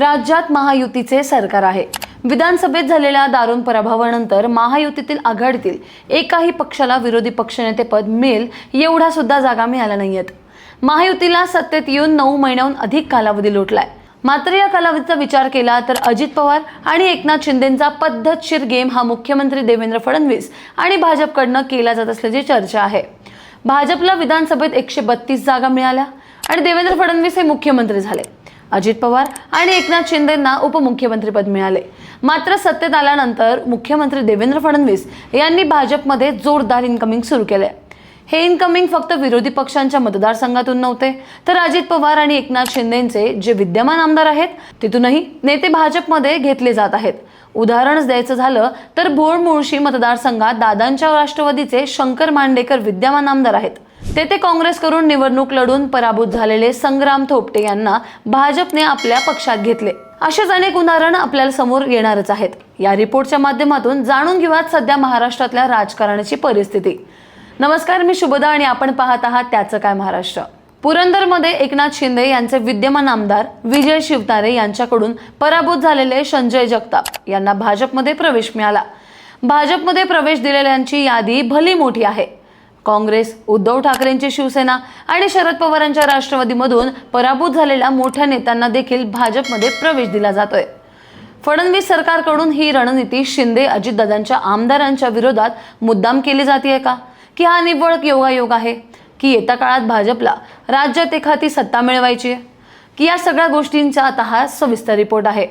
राज्यात महायुतीचे सरकार आहे. विधानसभेत झालेल्या दारुण पराभवानंतर महायुतीतील आघाडीतील एकाही पक्षाला विरोधी पक्षनेतेपद मिळेल एवढा सुद्धा जागा मिळाल्या नाहीयेत. महायुतीला सत्तेत येऊन नऊ महिन्याहून अधिक कालावधी लोटलाय. मात्र या कालावधीचा विचार केला तर अजित पवार आणि एकनाथ शिंदेचा पद्धतशीर गेम हा मुख्यमंत्री देवेंद्र फडणवीस आणि भाजपकडनं केला जात असल्याची चर्चा आहे. भाजपला विधानसभेत एकशे बत्तीस जागा मिळाल्या आणि देवेंद्र फडणवीस हे मुख्यमंत्री झाले. अजित पवार आणि एकनाथ शिंदेंना उपमुख्यमंत्रीपद मिळाले. मात्र सत्तेत आल्यानंतर मुख्यमंत्री देवेंद्र फडणवीस यांनी भाजपमध्ये जोरदार इन्कमिंग सुरू केले हे इन्कमिंग फक्त विरोधी पक्षांच्या मतदारसंघातून नव्हते तर अजित पवार आणि एकनाथ शिंदेचे जे विद्यमान आमदार आहेत तिथूनही नेते भाजपमध्ये घेतले जात आहेत. उदाहरणच द्यायचं झालं तर भोर मुळशी मतदारसंघात दादांच्या राष्ट्रवादीचे शंकर मांडेकर विद्यमान आमदार आहेत. तेथे काँग्रेसकडून निवडणूक लढून पराभूत झालेले संग्राम थोपटे यांना भाजपने आपल्या पक्षात घेतले. असेच अनेक उदाहरण आपल्याला समोर येणारच आहेत. या रिपोर्टच्या माध्यमातून जाणून घेऊयात सध्या महाराष्ट्रातल्या राजकारणाची परिस्थिती. नमस्कार मी शुभदा आणि आपण पाहत आहात त्याचं काय महाराष्ट्र. पुरंदरमध्ये एकनाथ शिंदे यांचे विद्यमान आमदार विजय शिवतारे यांच्याकडून पराभूत झालेले संजय जगताप यांना भाजपमध्ये प्रवेश मिळाला. भाजपमध्ये प्रवेश दिलेल्यांची यादी भली मोठी आहे. काँग्रेस उद्धव ठाकरेंची शिवसेना आणि शरद पवारांच्या राष्ट्रवादीमधून पराभूत झालेल्या मोठ्या नेत्यांना देखील भाजपमध्ये प्रवेश दिला जातोय. फडणवीस सरकारकडून ही रणनीती शिंदे अजितदादांच्या आमदारांच्या विरोधात मुद्दाम केली जाते का? की हा निव्वळ योगायोग आहे? की येत्या काळात भाजपला राज्यात एखादी सत्ता मिळवायची आहे की या सगळ्या गोष्टींचा आता हा सविस्तर रिपोर्ट आहे.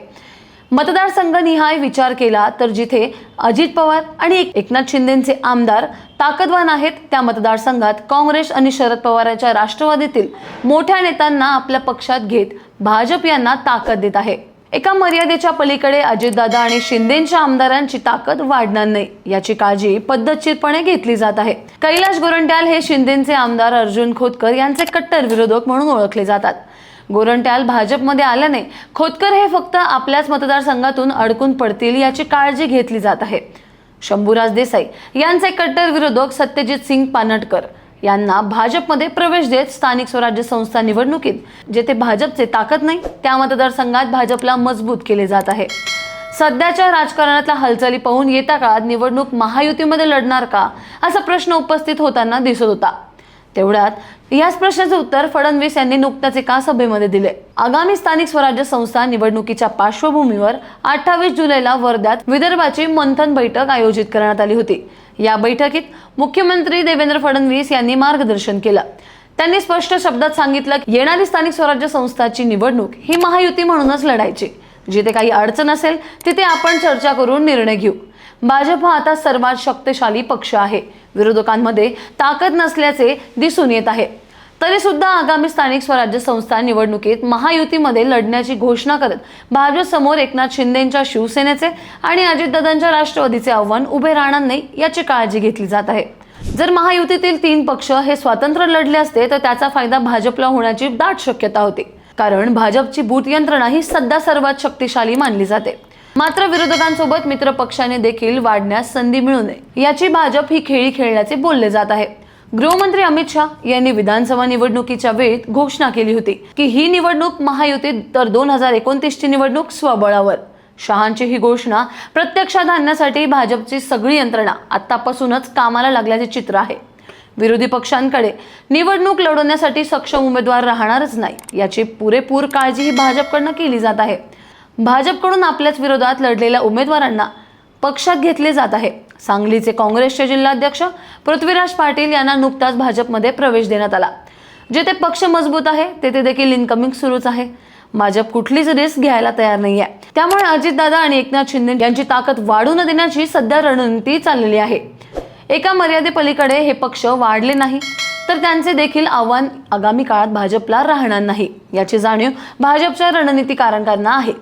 मतदारसंघनिहाय विचार केला तर जिथे अजित पवार आणि एक- एकनाथ शिंदेचे आमदार ताकदवान आहेत त्या मतदारसंघात काँग्रेस आणि शरद पवारांच्या राष्ट्रवादीतील मोठ्या नेत्यांना आपल्या पक्षात घेत भाजप यांना ताकद देत आहे. एका मर्यादेच्या पलीकडे अजितदादा आणि शिंदेच्या आमदारांची ताकद वाढणार नाही याची काळजी पद्धतशीरपणे घेतली जात आहे. कैलाश गोरंट्याल हे शिंदेचे आमदार अर्जुन खोतकर यांचे कट्टर विरोधक म्हणून ओळखले जातात. गोरंट्याल भाजपमध्ये आल्याने खोतकर हे फक्त आपल्याच मतदारसंघातून अडकून पडतील याची काळजी घेतली जात आहे. शंभूराज देसाई यांचे कट्टर विरोधक सत्यजित सिंग पानटकर यांना भाजपमध्ये प्रवेश देत स्थानिक स्वराज्य संस्था निवडणुकीत जेथे भाजपचे ताकद नाही त्या मतदारसंघात भाजपला मजबूत केले जात आहे. सध्याच्या राजकारणातल्या हालचाली पाहून येत्या काळात निवडणूक महायुतीमध्ये लढणार का असा प्रश्न उपस्थित होताना दिसत होता. तेवढ्यात याच प्रश्नाचे उत्तर फडणवीस यांनी नुकत्याच एका सभेमध्ये दिले. आगामी स्थानिक स्वराज्य संस्था निवडणुकीच्या पार्श्वभूमीवर अठ्ठावीस जुलैला वर्ध्यात विदर्भाची मंथन बैठक आयोजित करण्यात आली होती. या बैठकीत मुख्यमंत्री देवेंद्र फडणवीस यांनी मार्गदर्शन केलं. त्यांनी स्पष्ट शब्दात सांगितलं की येणारी स्थानिक स्वराज्य संस्थाची निवडणूक ही महायुती म्हणूनच लढायची. जिथे काही अडचण असेल तिथे आपण चर्चा करून निर्णय घेऊ. भाजप हा आता सर्वात शक्तिशाली पक्ष आहे. विरोधकांमध्ये ताकद नसल्याचे दिसून येत आहे. तरी सुद्धा आगामी स्थानिक स्वराज्य संस्था निवडणुकीत महायुतीमध्ये लढण्याची घोषणा करत भाजप समोर एकनाथ शिंदेच्या शिवसेनेचे आणि अजितदादांच्या राष्ट्रवादीचे आव्हान उभे राहणार नाही याची काळजी घेतली जात आहे. जर महायुतीतील तीन पक्ष हे स्वातंत्र्य लढले असते तर त्याचा फायदा भाजपला होण्याची दाट शक्यता होती. कारण भाजपची बूथ यंत्रणा ही सध्या सर्वात शक्तिशाली मानली जाते. मात्र विरोधकांसोबत मित्र पक्षाने देखील वाढण्यास संधी मिळू नये. याची भाजप ही खेळी खेळण्याचे बोलले जात आहे. गृहमंत्री अमित शहा यांनी विधानसभा निवडणुकीच्या वेळी घोषणा केली होती की ही निवडणूक महायुती तर दोन हजार एकोणतीसची निवडणूक स्वबळावर. शहांची ही घोषणा प्रत्यक्षात आणण्यासाठी भाजपची सगळी यंत्रणा आतापासूनच कामाला लागल्याचे चित्र आहे. विरोधी पक्षांकडे निवडणूक लढवण्यासाठी सक्षम उमेदवार राहणारच नाही. याची पुरेपूर काळजी ही भाजपकडनं केली जात आहे. भाजपकडून आपल्याच विरोधात लढलेल्या उमेदवारांना पक्षात घेतले जात आहे. सांगलीचे काँग्रेसचे जिल्हाध्यक्ष पृथ्वीराज पाटील यांना नुकताच भाजपमध्ये प्रवेश देण्यात आला. जेथे पक्ष मजबूत आहे तेथे देखील इनकमिंग सुरूच आहे. भाजप कुठलीच रिस्क घ्यायला तयार नाही आहे त्यामुळे अजितदादा आणि एकनाथ शिंदे यांची ताकद वाढू न देण्याची सध्या रणनीती चाललेली आहे. एका मर्यादेपलीकडे हे पक्ष वाढले नाही. तर त्यांचे देखील आव्हान आगामी काळात भाजपला राहणार नाही याची जाणीव भाजपच्या रणनीतीकारांना आहे.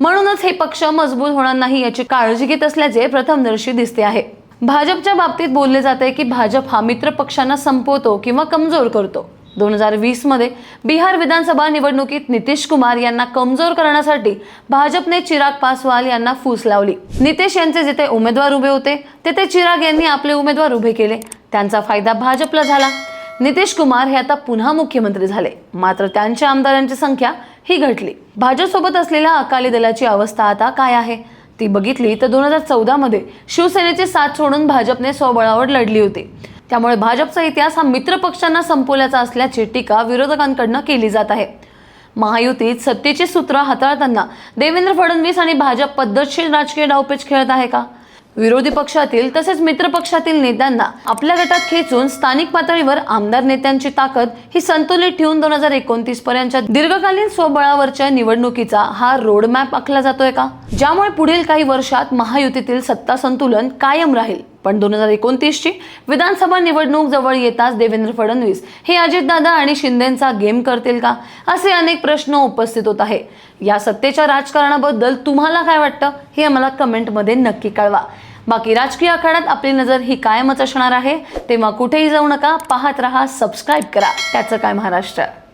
म्हणूनच हे पक्ष मजबूत होणार नाही याची काळजी घेत असल्याचे प्रथमदर्शी दिसते आहे. भाजपच्या बाबतीत बोलले जाते की भाजप हा मित्र पक्षांना संपवतो किंवा कमजोर करतो. दोन हजार वीसमध्ये बिहार विधानसभा निवडणुकीत नितीश कुमार यांना कमजोर करण्यासाठी भाजपने चिराग पासवाल यांना फूस लावली. नितीश यांचे जिथे उमेदवार उभे होते तेथे चिराग यांनी आपले उमेदवार उभे केले. त्यांचा फायदा भाजपला झाला. नितीश कुमार हे आता पुन्हा मुख्यमंत्री झाले. मात्र त्यांच्या आमदारांची संख्या ही घटली. भाजपसोबत असलेल्या अकाली दलाची अवस्था आता काय आहे? ती बघितली तर दोन हजार चौदामध्ये शिवसेनेची साथ सोडून भाजपने स्वबळावर लढली होती. त्यामुळे भाजपचा इतिहास हा मित्रपक्षांना संपवल्याचा असल्याची टीका विरोधकांकडनं केली जात आहे. महायुतीत सत्तेची सूत्र हाताळताना देवेंद्र फडणवीस आणि भाजप पद्धतशीर राजकीय डावपेच खेळत आहे का? विरोधी पक्षातील तसेच मित्र पक्षातील नेत्यांना आपल्या गटात खेचून स्थानिक पातळीवर आमदार नेत्यांची ताकद ही संतुलित ठेवून दोन हजार एकोणतीस पर्यंतच्या दीर्घकालीन स्वबळावरच्या निवडणुकीचा हा रोडमॅप आखला जातोय का? ज्यामुळे पुढील काही वर्षात महायुतीतील सत्ता संतुलन कायम राहील. पण दोन हजार एकोणतीसची विधानसभा निवडणूक जवळ येताच देवेंद्र फडणवीस हे अजितदादा आणि शिंदेचा गेम करतील का? असे अनेक प्रश्न उपस्थित होत आहे. या सत्तेच्या राजकारणाबद्दल तुम्हाला काय वाटतं? हे आम्हाला कमेंटमध्ये नक्की कळवा. बाकी राजकीय आखाड्यात आपली नजर ही कायमच असणार आहे. तेव्हा कुठेही जाऊ नका. पाहत रहा सबस्क्राईब करा. त्याचं काय महाराष्ट्र?